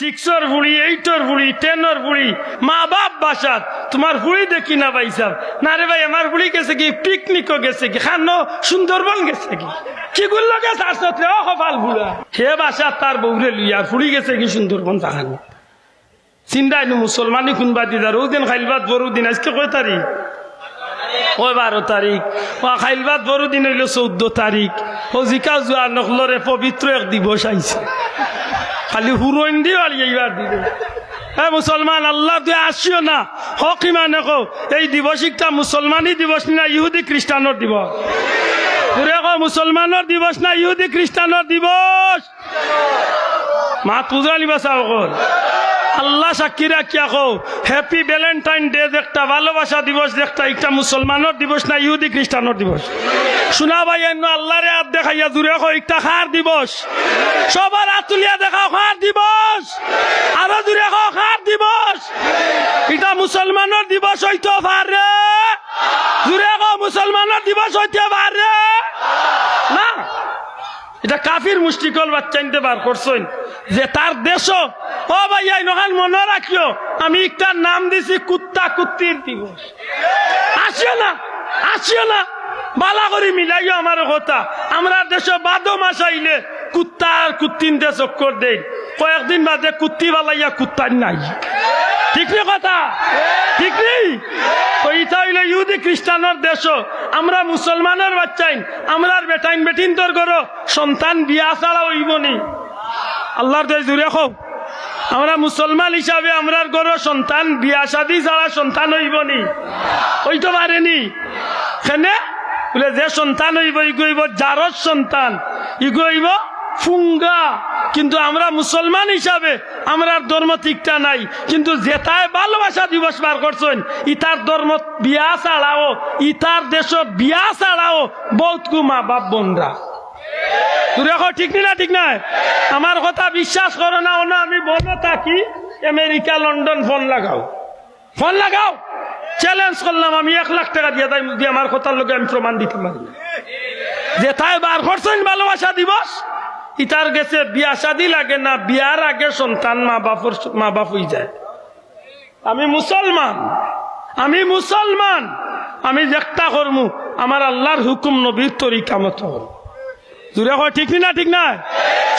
সিক্সর বুড়ি এইটর বুড়ি টেনর বুড়ি মা বাপ বাসাত তোমার বুড়ি দেখি না ভাই সাহ না রে ভাই আমার বুড়ি গেছে কি? পিকনিকও গেছে কি? খানো সুন্দরবন গেছে কি? কি গুলো গেছে আসত রে ও কপাল বুড়া হে বাসাত তার বউরে লইয়া ফুড়ি গেছে কি সুন্দরবন তাহানো চিন্তাই নো মুসলমানি কোনবা দিদার ও দিন খাইলবাদ বড় দিন, আজকে কয় তারিখ ওই বারো তারিখ ও খাইলবাদ বড় দিন হইল চৌদ্দ তারিখ ও জিকা যোৱা নকলরে পবিত্র এক দিবস আইছে খালি হুরইন দিয়ে আর এইবার দিবে হ্যাঁ মুসলমান, আল্লাহ তুই আসিও না। হক ইমান কো এই দিবসিকটা মুসলমানই দিবস না, ইহুদি খ্রিস্টানোর দিবস। তোরে মুসলমানের দিবস না, ইহুদি খ্রিস্টানোর দিবস। মা তুজা নিবাস আল্লাহ সাক্ষী রাখিয়া কো হ্যাপি ভ্যালেন্টাইন ডে একটা ভালোবাসা দিবস একটা একটা মুসলমানের দিবস না ইহুদি খ্রিস্টানোর দিবস। শোনা ভাই এন্ন আল্লাহরে হাত দেখাইয়া দূরে কো একটা খার দিবস? সবার হাত তুলিয়া দেখাও খার দিবস? আরও দূরে কো খার দিবস? এটা মুসলমানের দিবস হইতে পারে। দূরে কো মুসলমানের দিবস হইতে পারে। না, এটা কাফির মুষ্টিকল বাচ্চা নিতে বার করছেন যে তার দেশ ও ভাইয়া নখান মনে রাখিও আমি একটা নাম দিছি কুত্তা কুত্তির দিবস। আসিও না আসিও না, বালা করে মিলাইও আমার কথা। আমরা দেশ বাদো মাস আইলে কুত্তা আর কুত্তিন দে চক্কর দেই। কয়েকদিন বাদে কুত্তি বালাইয়া কুত্তার নাই। ঠিক নে কথা? ঠিক নেই ওইটা হইলে ইহুদি খ্রিস্টানের দেশ। আমরা মুসলমানের বাচ্চাইন, আমরা বেটাইন বেটিন তোর করো সন্তান বিয়া ছাড়া হইব নি। আল্লাহর দেশ জুড়ে হোক আমরা মুসলমান হিসাবে আমরার গরো সন্তান, বিয়া শাদি ছাড়া সন্তান হইব নি পারেনি। কেনে? বলে যে সন্তান হইব ইগইব যারর সন্তান ইগইব ফুঙ্গা। কিন্তু আমরা মুসলমান হিসাবে আমরা ধর্ম ঠিকটা নাই। কিন্তু যেটায় ভালোবাসা দিবস বার করছেন ইতার ধর্ম বিয়া ছাড়াও ইতার দেশ বিয়া ছাড়াও বহুত মা বাপ বোনরা। তুই দেখো ঠিক না ঠিক নাই? আমার কথা বিশ্বাস করো না, ও না, আমি বলে থাকি আমেরিকা, লন্ডন, ফোন লাগাও। ফোন লাগাও? চ্যালেঞ্জ করলাম, আমি এক লাখ টাকা দিয়ে তাই দিয়ে আমার কথার লোকে আমি প্রমাণ দিতে পারি। যে তাই বার করছেন ভালোবাসা দিবস? ইতার গেছে, বিয়া শাদি লাগে না, বিয়ার আগে সন্তান মা বাপর মা বাপ হয়ে যায়। আমি মুসলমান। আমি মুসলমান। আমি একটা করমু, আমার আল্লাহর হুকুম নবীর তরিকা মতো। জুড়ে কয়, ঠিক না ঠিক না?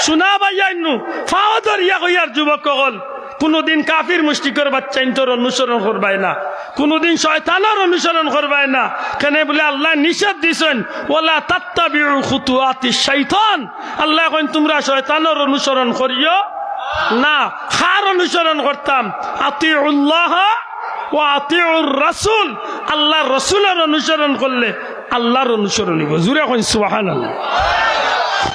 শোনা বাইয়াইনু ফাও দরিয়া কইয়ার যুবক হল কোনোদিন কাফির মুষ্টিকর বাচ্চা ইন্তর অনুসরণ করবাই না। কোনোদিন শয়তানের অনুসরণ করবাই না। কেন বলে, আল্লাহ নিষেধ দিছেন ওলা তাত্তাবিউ খুতুয়াতি শাইতান। আল্লাহ কইন, তোমরা শয়তানের অনুসরণ করিও না। খার অনুসরণ করতাম। আতিউল্লাহ ও আতিউর রাসূল। আল্লাহ রসুলের অনুসরণ করলে আল্লাহর অনুসরণ জুড়ে কইন, সুবহানাল্লাহ।